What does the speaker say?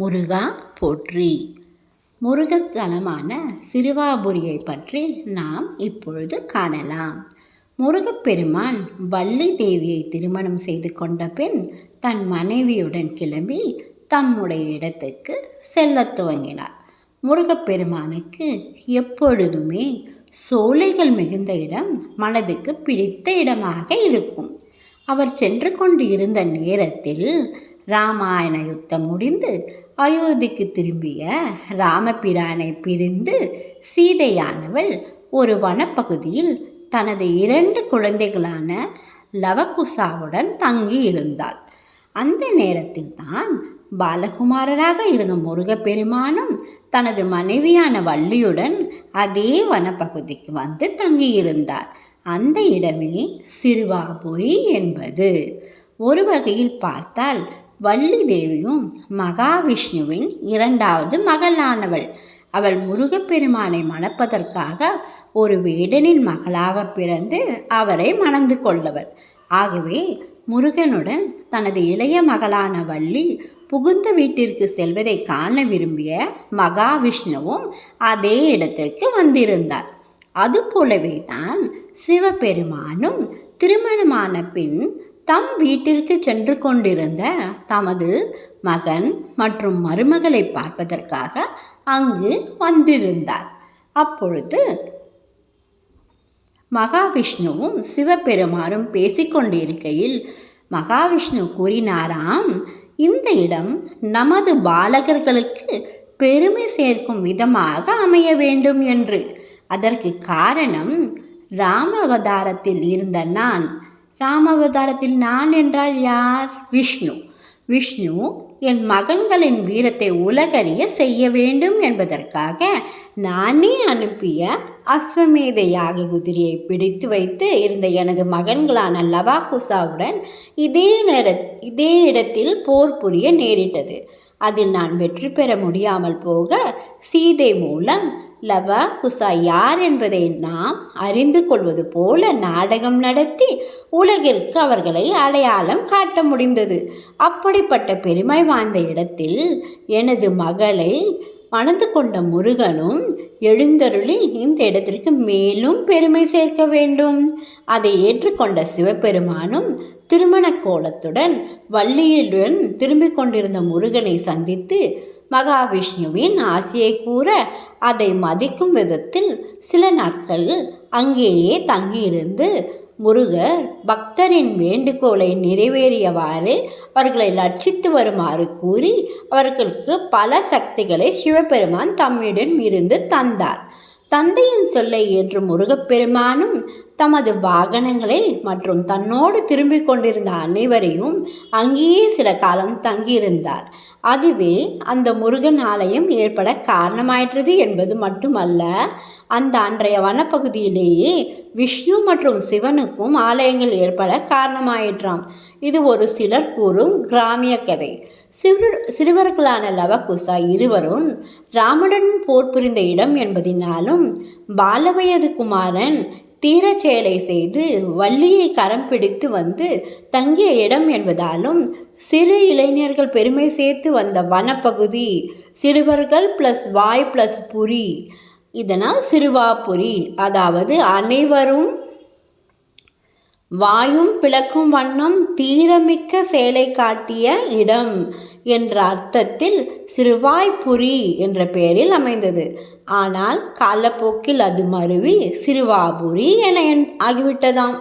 முருகா போற்றி. முருகத்தலமான சிறுவாபுரியை பற்றி நாம் இப்பொழுது காணலாம். முருகப்பெருமான் வள்ளி தேவியை திருமணம் செய்து கொண்ட பின் தன் மனைவியுடன் கிளம்பி தம்முடைய இடத்துக்கு செல்லத் துவங்கினார். முருகப்பெருமானுக்கு எப்பொழுதுமே சோலைகள் மிகுந்த இடம் மனதுக்கு பிடித்த இடமாக இருக்கும். அவர் சென்று கொண்டு இருந்த நேரத்தில் ராமாயண யுத்தம் முடிந்து அயோத்திக்கு திரும்பிய ராமபிரானை பிரிந்து சீதையானவள் ஒரு வனப்பகுதியில் தனது இரண்டு குழந்தைகளான லவகுசாவுடன் தங்கி இருந்தாள் அந்த நேரத்தில் தான் பாலகுமாரராக இருந்த முருகப்பெருமானும் தனது மனைவியான வள்ளியுடன் அதே வனப்பகுதிக்கு வந்து தங்கியிருந்தார். அந்த இடமே சிறுவாபுரி என்பது. ஒரு வகையில் பார்த்தால் வள்ளி தேவியும் மகாவிஷ்ணுவின் இரண்டாவது மகளானவள். அவள் முருகப்பெருமானை மணப்பதற்காக ஒரு வேடனின் மகளாக பிறந்து அவரை மணந்து கொள்ளவள். ஆகவே முருகனுடன் தனது இளைய மகளான வள்ளி புகுந்த வீட்டிற்கு செல்வதை காண விரும்பிய மகாவிஷ்ணுவும் அதே இடத்திற்கு வந்திருந்தார். அதுபோலவே தான் சிவபெருமானும் திருமணமான பின் தம் வீட்டிற்கு சென்று கொண்டிருந்த தமது மகன் மற்றும் மருமகளை பார்ப்பதற்காக அங்கு வந்திருந்தார். அப்பொழுது மகாவிஷ்ணுவும் சிவபெருமானும் பேசிக்கொண்டிருக்கையில் மகாவிஷ்ணு கூறினாராம் இந்த இடம் நமது பாலகர்களுக்கு பெருமை சேர்க்கும் விதமாக அமைய வேண்டும் என்று. அதற்கு காரணம் ராமவதாரத்தில் இருந்த நான். ராமாவதாரத்தில் நான் என்றால் யார்? விஷ்ணு. விஷ்ணு என் மகன்களின் வீரத்தை உலகறிய செய்ய வேண்டும் என்பதற்காக நானே அனுப்பிய அஸ்வமேத யாக குதிரையை பிடித்து வைத்து இருந்த எனது மகன்களான லவாகுசாவுடன் இதே நேர இதே இடத்தில் போர் புரிய நேரிட்டது. அதில் நான் வெற்றி பெற முடியாமல் போக சீதை மூலம் லவ குசா யார் என்பதை நாம் அறிந்து கொள்வது போல நாடகம் நடத்தி உலகிற்கு அவர்களை அடையாளம் காட்ட முடிந்தது. அப்படிப்பட்ட பெருமை வாய்ந்த இடத்தில் எனது மகளை மணந்து கொண்ட முருகனும் எழுந்தருளி இந்த இடத்திற்கு மேலும் பெருமை சேர்க்க வேண்டும். அதை ஏற்றுக்கொண்ட சிவபெருமானும் திருமண கோலத்துடன் வள்ளியுடன் திரும்பிக் கொண்டிருந்த முருகனை சந்தித்து மகாவிஷ்ணுவின் ஆசையை கூற அதை மதிக்கும் விதத்தில் சில நாட்கள் அங்கேயே தங்கியிருந்து முருகர் பக்தரின் வேண்டுகோளை நிறைவேறியவாறு அவர்களை லட்சித்து வருமாறு கூறி அவர்களுக்கு பல சக்திகளை சிவபெருமான் தம்மிடம் இருந்து தந்தார். தந்தையின் சொல்லை ஏற்று முருகப்பெருமானும் தமது வாகனங்களை மற்றும் தன்னோடு திரும்பிக் கொண்டிருந்த அனைவரையும் அங்கேயே சில காலம் தங்கியிருந்தார். அதுவே அந்த முருகன் ஆலயம் ஏற்பட காரணமாயிற்றது என்பது மட்டுமல்ல அந்த அன்றைய வனப்பகுதியிலேயே விஷ்ணு மற்றும் சிவனுக்கும் ஆலயங்கள் ஏற்பட காரணமாயிற்றாம். இது ஒரு சிலர் கூறும் கிராமிய கதை. சிறுவர் சிறுவர்களான லவகுசா இருவரும் ராமனுடன் போர் புரிந்த இடம் என்பதினாலும் பாலவயது குமாரன் தீரச் செயலை செய்து வள்ளியை கரம் பிடித்து வந்து தங்கிய இடம் என்பதாலும் சிறு இளைஞர்கள் பெருமை சேர்த்து வந்த வனப்பகுதி சிறுவர்கள் ப்ளஸ் வாய் ப்ளஸ் புரி. இதனால் சிறுவாபுரி அதாவது அனைவரும் வாயும் பிளக்கும் வண்ணம் தீரமிக்க சேலை காட்டிய இடம் என்ற அர்த்தத்தில் சிறுவாய்புரி என்ற பெயரில் அமைந்தது. ஆனால் காலப்போக்கில் அது மருவி சிறுவாபுரி என ஆகிவிட்டதாம்.